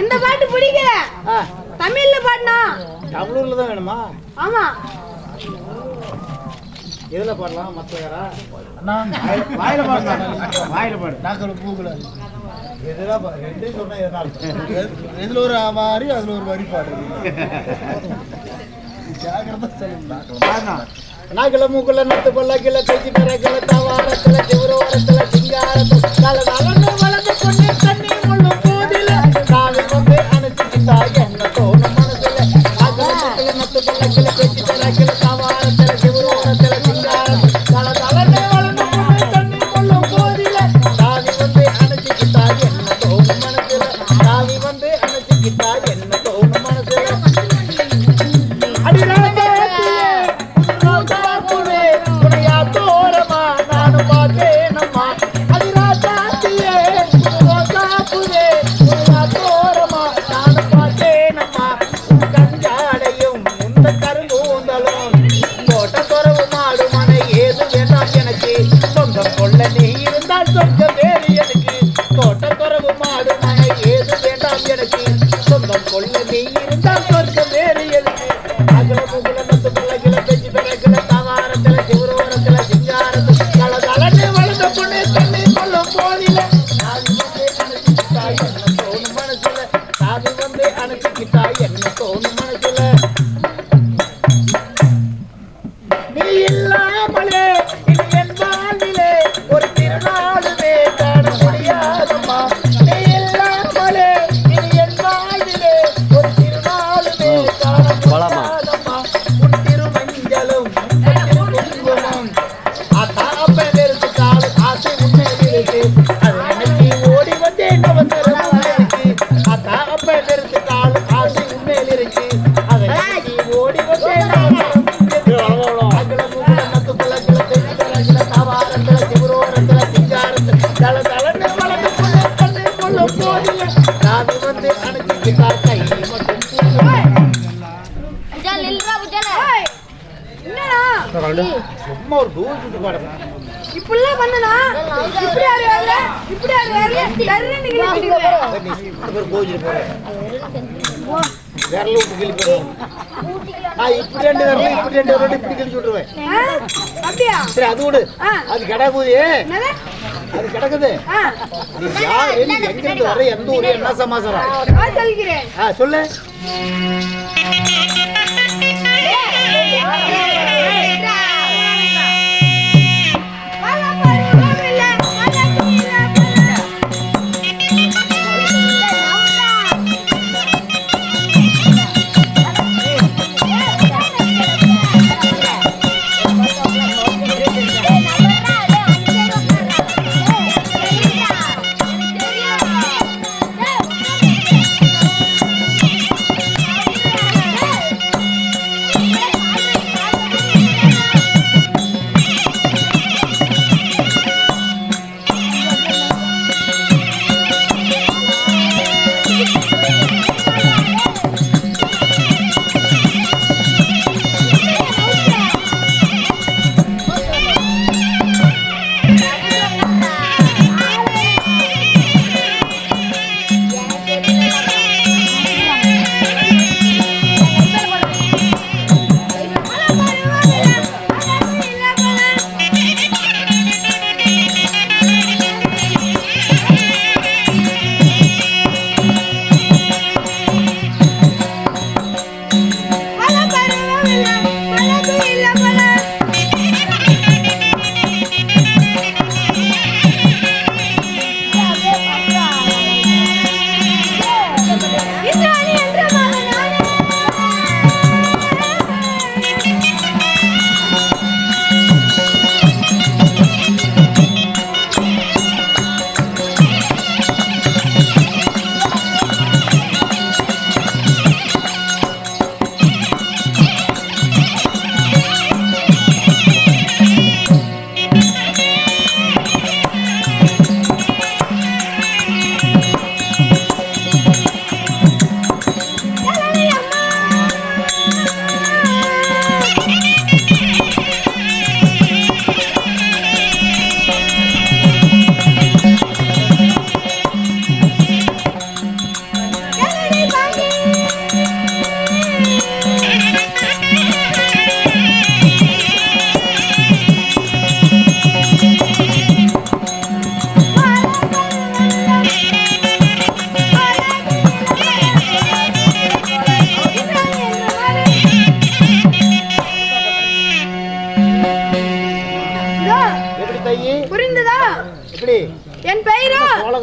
இந்த பாட்டு பிடிக்கல. தமிழ்ல பாடினா தமிழ்ல தான் வேணுமா? ஆமா. எதுல பாடலாம்? மத்த வேற வாயில பாடலாம் வாயில பாடு. நாக்கள் பூக்கல இதுல ஒரு வரி அதுல ஒரு வரி பாடு. ஜாகிரதா சொல்லுங்க நகல மூக்குல நட்டு கொள்ள கிள கைச்சி பெற கிள தவாரத்துல செவர வாரத்துல சிங்காரத்துல வளர்ந்து கொண்டே தண்ணி முழு போதில நாளை சும்மா ஒரு டூ சுட்டு பாடுறேன் இப்படிலாம் இப்படி ஆடு வரல இப்படி ஆடு வரல நீ போய் போறேன் விரல விட்டு கிழிப்பேன் நான் இப்படி ரெண்டு விரல இப்படி ரெண்டு விரல இப்படி கிழிச்சு விட்டுருவேன் சரி அது விடு அது கிடா அது கிடக்குது எங்கிருந்து வர எந்த ஊர் என்ன சமாச்சாரம் சொல்லு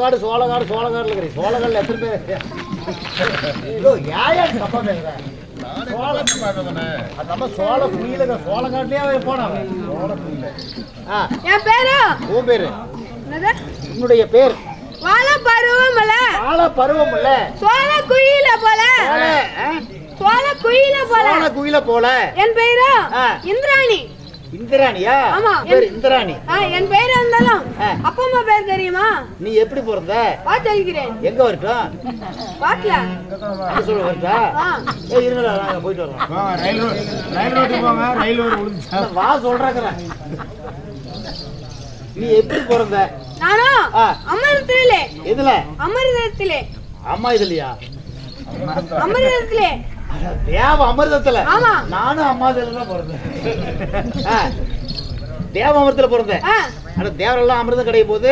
அவன் போனான். சோள புரியல ஆ. என் பேரு? உன் பேரு? என்னது? உன்னுடைய பேர்? வாழ பருவமல கால பருவம் இல்ல சோழ குயில போல சோழ, குயில போல. சோழ குயில போல. என் பேரு? ஆ. இந்திராணி. இந்திராணியா? ஆமா. இந்திராணி. ஆ, என் பேர் இருந்தாலும். அப்பா அம்மா பேர் தெரியுமா? நீ எப்படி பிறந்த? பார்த்திருக்கிறேன் எங்க வரட்டும்? பாக்கல சொல்ல வரட்டா. ஏய் இருங்கடா நாங்க போயிட்டு வரோம் வாங்க, ரயில் ரோ- ரயில் ரோட்டுக்கு போங்க ரயில் ஒரு விழுந்துச்சா வா சொல்றேன் நீ எப்படி பிறந்த? நானும் ஆ. அமிர்தத்திலே. எதுல? அமிர்தத்திலே. அம்மா இதுலயா அமிர்தத்திலே. தேவ அமிர்தத்துல. ஆமா. நானும் அம்மா இதுல தான் பிறந்தேன். தேவ அமிர்தத்துல பிறந்தேன். ஆனா தேவரெல்லாம் அமிர்தம் கிடைக்கும் போது.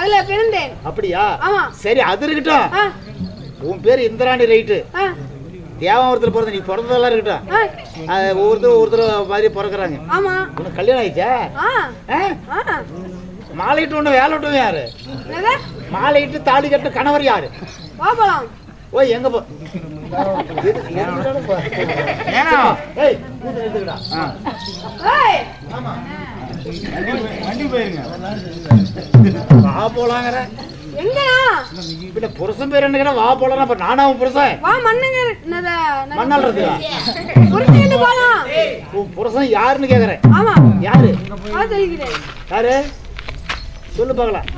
அதுல பிறந்தேன். அப்படியா. சரி அது இருக்கட்டும். உன் பேர் இந்திராணி ரைட்டு. ஆ, தேவாமிரத்தில் பிறந்த நீ பிறந்ததெல்லாம் இருக்கட்டும். ஒவ்வொருத்தரும் ஒவ்வொருத்தர் மாதிரி பிறக்குறாங்க. ஆமா. உனக்கு கல்யாணம் ஆயிடுச்சா. மாலையிட்டு ஒண்ணு வேலை விட்டவன் யாரு? மாலையிட்டு தாலி கட்ட கணவர் யாரு? ஓய் எங்க போ வண்டி போய்- வண்டி போயிருங்க. வா போலாங்கிற பின்ன புருஷன் பேர் என்ன வா போலாம் அப்ப நானா உன் புருஷன்? வா மண்ணுங்க மண்ணால் இருக்குதா புரிஞ்சுக்கிட்டு போலாம். உன் புருஷன் யாருன்னு கேக்குறேன். ஆமா. யாரு? யாரு? சொல்லு பார்க்கலாம்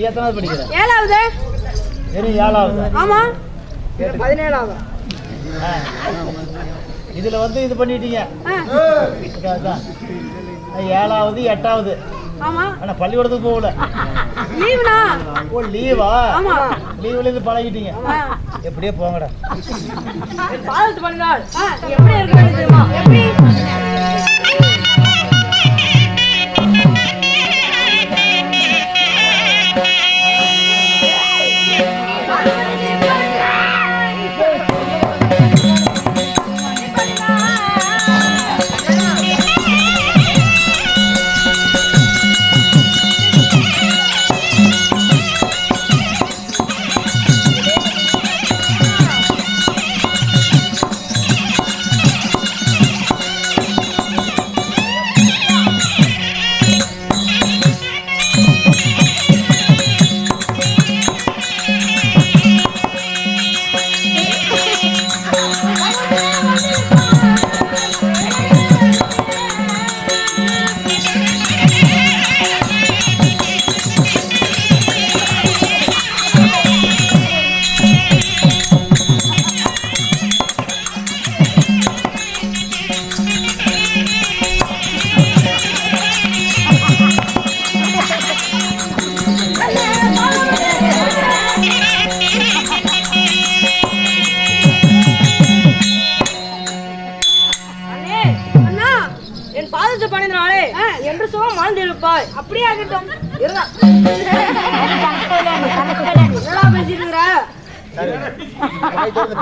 நீ எத்தனாவது படிக்கிற? ஏழாவது. சரி ஏழாவது? ஆமா. பதினேழாவது. இதுல வந்து இது பண்ணிட்டீங்க. ஏழாவது எட்டாவது. ஆமா. ஆனா பள்ளிக்கூடத்துக்கு போகல. லீவுனா ஓ லீவா? ஆமா. லீவ்ல இருந்து பழகிட்டீங்க. எப்படியே போங்கடா. பாதத்து பண்ணுங்கள் ஆ எப்படி இருக்கு தெரியுமா? எப்படி?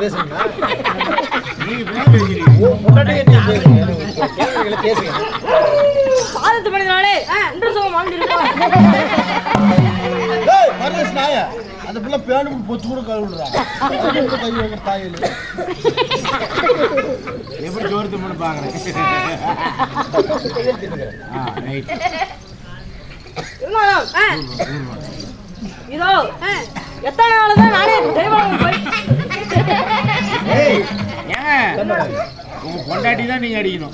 பேசுங்க கேள்விகளை பேசுங்க பாதத்து படினாலே என்று சுகம் வாழ்ந்திருப்பாய். ஏய், அந்த பிள்ளை பேனு பொச்சு கூட கழுவுடுறா. கை வைக்கிற ஆ ரைட் இருந்தாலும் ஆ, இதோ எத்தனை நாள் தான் நானே தெய்வம் போய் ஏய் ஏங்க? உங்க பொண்டாட்டி தான் நீங்க அடிக்கணும்.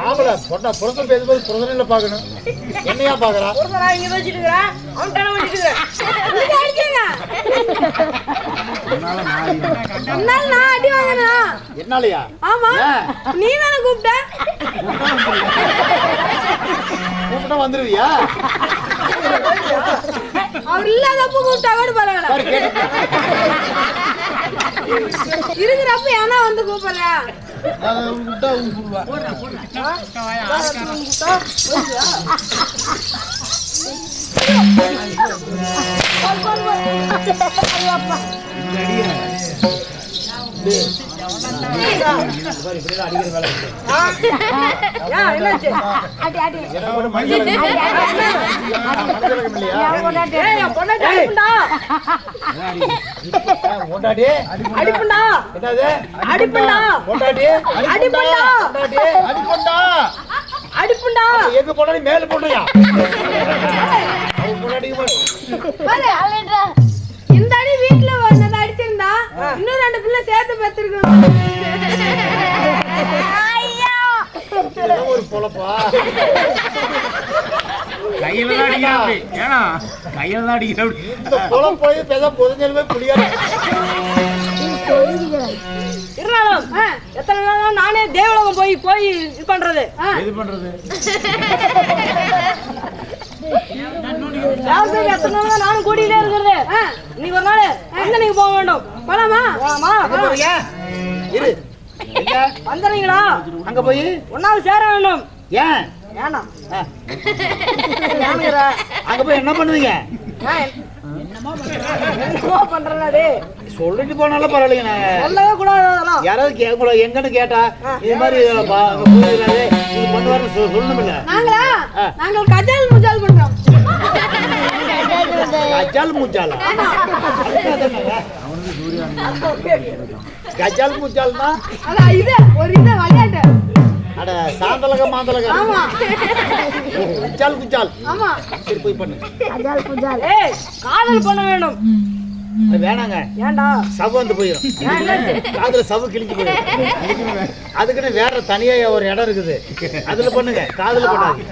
ஆம்பளை பொண்ணா புரசம் பேசும்போது புரசனில் பார்க்கணும். என்னையா பார்க்கறா? ஒருத்தரா இங்க அவன் தானே வச்சுட்டு இருக்கிறேன். என்னாலயா? ஆமா? நீ தானே கூப்பிட்ட? கூப்பிட்டா வந்துருவியா? அவர் இல்லாதப்ப கூப்பிட்டா கூட பரவாயில்ல இருக்கிறப்ப ஏன்னா வந்து கூப்பிடுறா கூப்பிடுவா அடிப்புண்டா. அடிப்புண்டா. எங்க பொண்டாடி மேல போடுறியா இந்த அடி வீட்டுல ஒன்னதை அடிச்சிருந்தா இன்னும் ரெண்டு பிள்ளை சேர்த்து பெற்றிருக்கணும் ஒரு பொழப்பா? கையில தான் ஏன்னா கையில தான் இந்த பொழப்பு போய் பேச பொதுஞ்சலுமே இருந்தாலும் ஆ, எத்தனை நாள் நானே தேவலோகம் போய் போய் இது பண்றது? எது பண்றது? எத்தனை நாள் நானும் கூட்டிகிட்டே இருக்கிறது. இன்னைக்கு ஒரு நாள் எங்க நீங்க போக வேண்டும்? போலாமா? போலாமா? போறீங்க? இரு. அங்க போய். ஒன்னாவது சேர வேண்டும். ஏன்? வேணாம்? அங்க போய் என்ன பண்ணுவீங்க? சொல்லிட்டு போனாலும் பரவாயில்லைங்க. சொல்லவே கூடாது யாராவது கே- உங்களை எங்கன்னு கேட்டா இது மாதிரி இது பண்ணுவாருன்னு. நாங்கள் கஜால் முஜால் பண்றோம். கஜால் மூச்சாலா கஜால் அதான் இது ஒரு இது விளையாட்டு. அட சாந்தலக மாந்தலக. ஆமா. குச்சால் குச்சால் ஆமா. சரி போய் பண்ணு. ஏய் காதல் பண்ண வேண்டும் அது வேணாங்க. ஏன்டா? சவு வந்து போயிடும்? காதுல சவு கிழிஞ்சு போயிடும் அதுக்குன்னு வேற தனியா ஒரு இடம் இருக்குது. அதுல பண்ணுங்க. காதுல பண்ணாது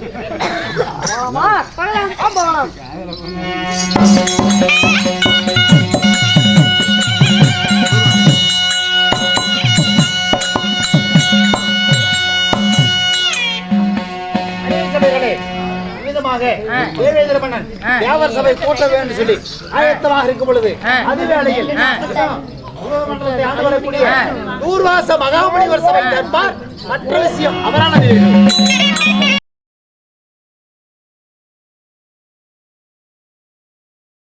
தேவர் சபை கூட்ட வேண்டும் சொல்லி ஆயத்தமாக இருக்கும் பொழுது அது வேளையில் மன்றத்தை ஆண்டு வரக்கூடிய நூர்வாச மகாமுனிவர் சபை தர்பார் மற்ற விஷயம் அவரான